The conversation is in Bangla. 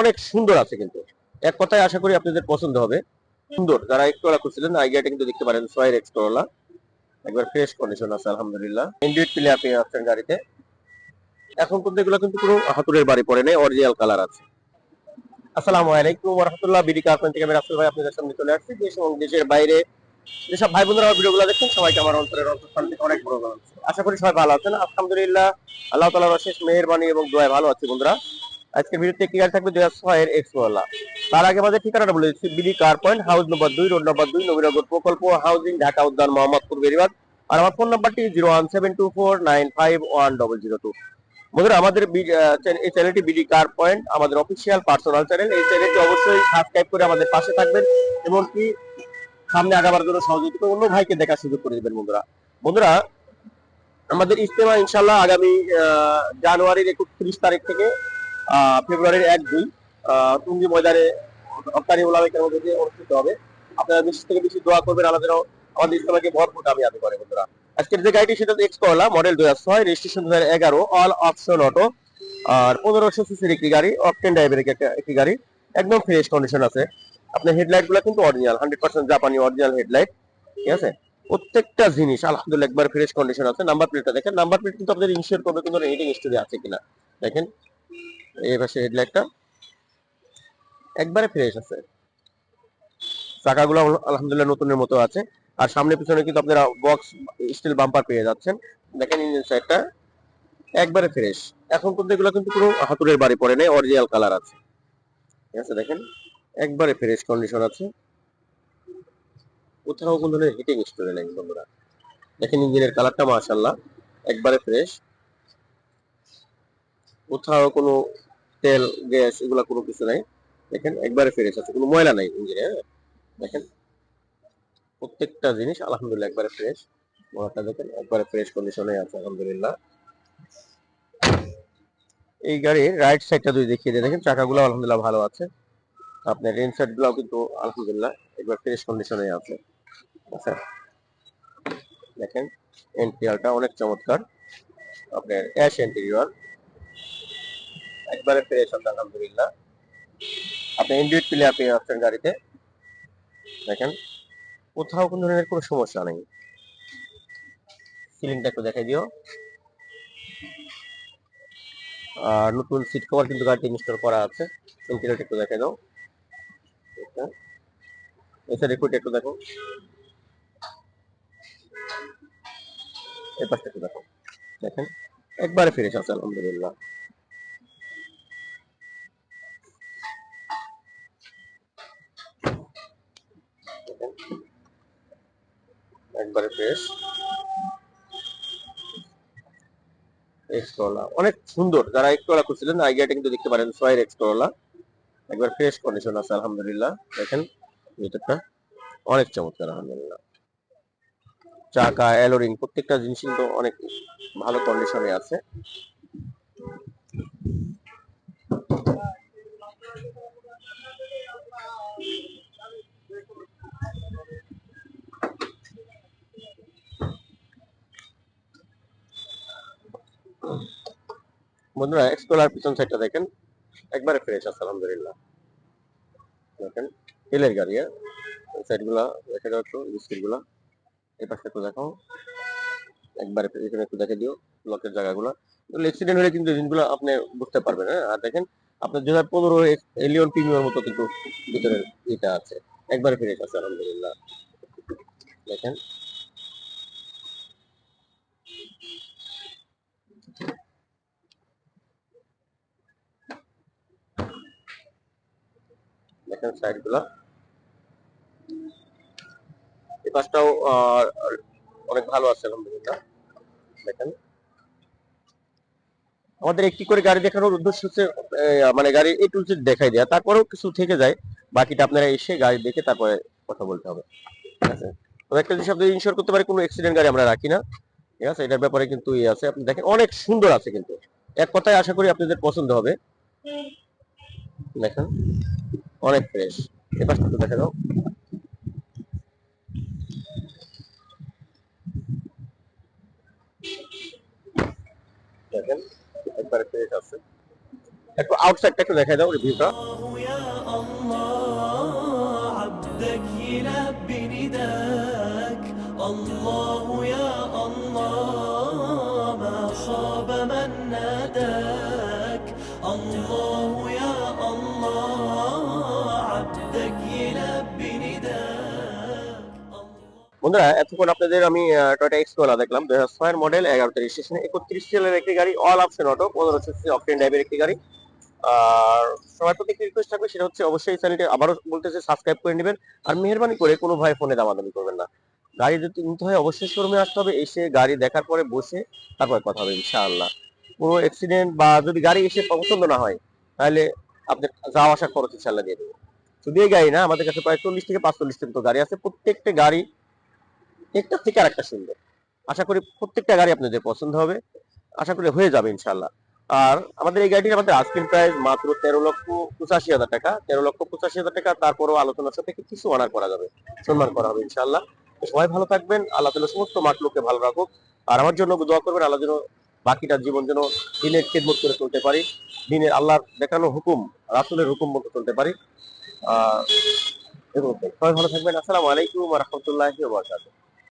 অনেক সুন্দর আছে কিন্তু। এক কথায় আশা করি আপনাদের পছন্দ হবে। সুন্দর। যারা এক্সপ্লোরা করছিলেন আইডিয়াটা কিন্তু দেখতে পারেন সোয়ার এক্সপ্লোরা একবার ফ্রেশ কন্ডিশন আছে, আলহামদুলিল্লাহ। ইন্ডিউট প্লে আপনি আছেন গাড়িতে। এখন কিন্তু এগুলো কিন্তু পুরো হাতুড়ের বাড়ি পড়ে নেই অরিজিনাল কালার আছে। আসসালামু আলাইকুম রহমতুল্লাহ বিডি কারখান থেকে আমি রাসেল ভাই আপনাদের সামনে চলে আসছি। দেশ এবং দেশের বাইরে যেসব ভাই বোনেরা ভিডিওগুলো দেখছেন, সবাইকে আমার অন্তরের অন্তঃস্থান থেকে অনেক বড় আশা করি সবাই ভালো আছেন। আলহামদুলিল্লাহ, আল্লাহ তালার অশেষ মেহেরবানি এবং দোয়ায় ভালো আছে বন্ধুরা। আজকে ভিডিওতে কি গাড়ি থাকবে দুই হাজার ছয়ের এক্সপ্লোলা তার আগে আমাদের ঠিকানাটা বলে দিচ্ছি, BD car point, house number দুই, রোড নম্বর দুই, নবীনগর প্রকল্প হাউজিং, ঢাকা, উদ্যান, মোহাম্মদপুর, বেরিবাদ। আর আমার ফোন নাম্বারটি zero one seven two four nine five one double zero two বন্ধুরা, আমাদের এই চ্যানেলটি বিডি কার পয়েন্ট, আমাদের অফিসিয়াল পার্সোনাল চ্যানেল এই চ্যানেলটি অবশ্যই সাবস্ক্রাইব করে আমাদের পাশে থাকবেন এমনকি সামনে আগাবার জন্য সহযোগিতা অন্য ভাইকে দেখার সুযোগ করে দেবেন বন্ধুরা। বন্ধুরা, আমাদের ইজতেমা ইনশাল্লাহ আগামী জানুয়ারির একত্রিশ তারিখ থেকে ফেব্রুয়ারির এক দুই টুঙ্গি ময়দানে হকারি ওলামেকের মধ্যে দিয়ে অনুষ্ঠিত হবে। আপনারা বেশি থেকে বেশি দোয়া করবেন আমাদের আমাদের ইসলামকে ভরপুর কামিয়াবি করে, বন্ধুরা। আজকের যে গাড়িটি সেটা এক্স করলা মডেল দুই হাজার ছয় রেজিস্ট্রেশন দু হাজার এগারো অল অপশন অটো আর পনেরোশো সিসির একটি গাড়ি অকটেন ড্রাইভের একটি গাড়ি। একদম ফ্রেশ কন্ডিশন আছে। আপনার হেডলাইটগুলো কিন্তু অরিজিনাল হান্ড্রেড পার্সেন্ট জাপানি অরিজিনাল হেডলাইট ঠিক আছে? প্রত্যেকটা জিনিস, আলহামদুলিল্লাহ, একবার ফ্রেশ কন্ডিশন আছে। নাম্বার প্লেটটা দেখেন। নাম্বার প্লেট কিন্তু আপনাদের ইনশিওর করবে কিন্তু রেটিং হিস্টোরি আছে কিনা। দেখেন। এই পাশে হেডলাইটটা। একবারে ফ্রেশ আছে। চাকাগুলো আলহামদুলিল্লাহ নতুনের মতো আছে। আর সামনে পিছনে কিন্তু আপনারা বক্স স্টিল বাম্পার পেয়ে যাচ্ছেন। দেখেন ইঞ্জিন সাইডটা একবারে ফ্রেশ। এখন এগুলো কিন্তু হাতুড়ের বাড়ি পড়ে অরিজিনাল কালার আছে। ঠিক আছে, দেখেন একবারে ফ্রেশ কন্ডিশন আছে। কোথাও কোনো ধরনের হিটিং স্টোরে নেই, বন্ধুরা। দেখেন ইঞ্জিনের কালারটা মাশাল্লাহ একবারে ফ্রেশ। কোথাও কোনো তেল, গ্যাস এগুলা কোনো কিছু নাই। দেখেন, একবারে ফ্রেশ আছে। কোনো ময়লা নাই ইঞ্জিনে হ্যাঁ? দেখেন, প্রত্যেকটা জিনিস আলহামদুলিল্লাহ একবারে ফ্রেশ মোটরটা দেখেন, একবারে ফ্রেশ কন্ডিশনে আছে, আলহামদুলিল্লাহ। এই গাড়ির রাইট সাইডটা যদি দেখিয়ে দেয়, দেখেন চাকাগুলো আলহামদুলিল্লাহ ভালো আছে। আপনার রেন সাইড গুলাও কিন্তু আলহামদুলিল্লাহ একবার ফ্রেশ কন্ডিশনে আছে। আচ্ছা দেখেন এন্টিরিয়ারটা অনেক চমৎকার। আপনার অ্যাশ এন্টিরিয়র একবারে ফ্রেশ আছে আলহামদুলিল্লাহ। আপনি ইন্ডিউট প্লেয়ার পেয়ে যাচ্ছেন গাড়িতে? দেখেন। কোথাও কোনো ধরনের কোনো সমস্যা নেই। সিলিংটা একটু দেখাই দিও। আর নতুন সিট কভার কিন্তু গাড়িতে ইনস্টল করা আছে। ইন্টেরিয়রটা একটু দেখাই দাও। এটা এছাড়া একটু দেখো। এই পাশটা একটু দেখো। দেখেন। একবারে ফ্রেশ আছে, আলহামদুলিল্লাহ। একবারে ফ্রেশ অনেক সুন্দর। যারা এক্সট্রোলা করছিলেন আই গেটিং তো দেখতে পারেন। সোয়ের এক্সট্রোলা একবার ফ্রেশ কন্ডিশন আছে, আলহামদুলিল্লাহ। দেখেন, ভিতরটা অনেক চমৎকার, আলহামদুলিল্লাহ। চাকা অ্যালোরিং প্রত্যেকটা জিনিস কিন্তু অনেক ভালো কন্ডিশনে আছে। বন্ধুরা পিছন সাইডটা দেখেন। একবারে ফ্রেশ আছে, আলহামদুলিল্লাহ। দেখেন, তেলের গাড়ি হ্যাঁ? সাইড দেখা যাও একটু বিস্কিটগুলা এই পাশে একটু একবারে এখানে একটু দেখে দিও, লকের জায়গাগুলো। অ্যাক্সিডেন্ট হলে কিন্তু জিনিসগুলো আপনি বুঝতে পারবেন হ্যাঁ? আর দেখেন, আপনার দু হাজার পনেরো এলিয়ন প্রিমিয়ার মতো কিন্তু ভিতরে আছে। একবারে ফ্রেশ আছে, আলহামদুলিল্লাহ। দেখেন দেখেন সাইডগুলা এই পাশটাও অনেক ভালো আছে আলহামদুলিল্লাহ দেখেন। আমাদের একটি করে গাড়ি দেখানোর উদ্দেশ্য হচ্ছে মানে গাড়ি এ টু জেড দেখাই দেওয়া তারপরেও কিছু থেকে যায়, বাকিটা আপনারা এসে গাড়ি দেখে তারপরে কথা বলতে হবে। ঠিক আছে? তো একটা জিনিস আপনি ইনশোর করতে পারে কোনো অ্যাক্সিডেন্ট গাড়ি আমরা রাখি না। ঠিক আছে? এটার ব্যাপারে কিন্তু ইয়ে আছে। আপনি দেখেন, অনেক সুন্দর আছে কিন্তু। এক কথায় আশা করি আপনাদের পছন্দ হবে। দেখেন অনেক ফ্রেশ এ পাশটা একটু দেখা দাও দেখেন একবারে ফ্রেশ আছে একটু আউটসাইডটা একটু দেখাই দাও রিভিউটা يا الله عبدك يلبي نداك الله يا الله ما خاب من ناداك الله يا বন্ধুরা, এতক্ষণ আপনাদের আমি টয়টা এক্সকোলা দেখলাম, দুই হাজার ছয়ের মডেল এগারোতে রেজিস্ট্রেশন একত্রিশ সালের একটি গাড়ি অল অপশন অটো পনেরো সিসি অপটেন ড্রাইভের একটি গাড়ি। আর সবার প্রতি একটি রিকোয়েস্ট থাকবে, সেটা হচ্ছে অবশ্যই চ্যানেলটি আবারও বলতেছে সাবস্ক্রাইব করে নেবেন। আর মেহরবানি করে কোনো ভাই ফোনে দামাদামি করবেন না। গাড়ি যদি নিতে হয়, অবশ্যই শোরুমে আসতে হবে, এসে গাড়ি দেখার পরে বসে তারপরে কথা হবে, ইনশাআল্লাহ। কোনো অ্যাক্সিডেন্ট বা যদি গাড়ি এসে পছন্দ না হয়, তাহলে আপনার যাওয়া আসা খরচ ইনশাআল্লাহ দিয়ে দেবো। শুধু এই গাড়ি না, আমাদের কাছে প্রায় চল্লিশ থেকে পাঁচচল্লিশটা মতো গাড়ি আছে, প্রত্যেকটা গাড়ি একটা থেকে আরেকটা সুন্দর। আশা করি প্রত্যেকটা গাড়ি আপনাদের পছন্দ হবে। আশা করি হয়ে যাবে ইনশাল্লাহ আর আমাদের এই গাড়িটির আমাদের আজকের প্রাইস মাত্র তেরো লক্ষ পঁচাশি হাজার টাকা। তেরো লক্ষ পঁচাশি হাজার টাকা, তারপরও আলোচনার সাথে কিছু অনার করা যাবে। সম্মান করা হবে ইনশাল্লাহ সবাই ভালো থাকবেন, আল্লাহ তালা সমস্ত মাকলুককে ভালো রাখুক। আর আমার জন্য দোয়া করবেন, আল্লাহ যেন বাকিটা জীবন যেন দিনের খেদমত করে চলতে পারি। দিনের আল্লাহর দেখানো হুকুম, রাসুলের হুকুম মতো চলতে পারি। আহ সবাই ভালো থাকবেন। আসসালামু আলাইকুম রহমতুল্লাহ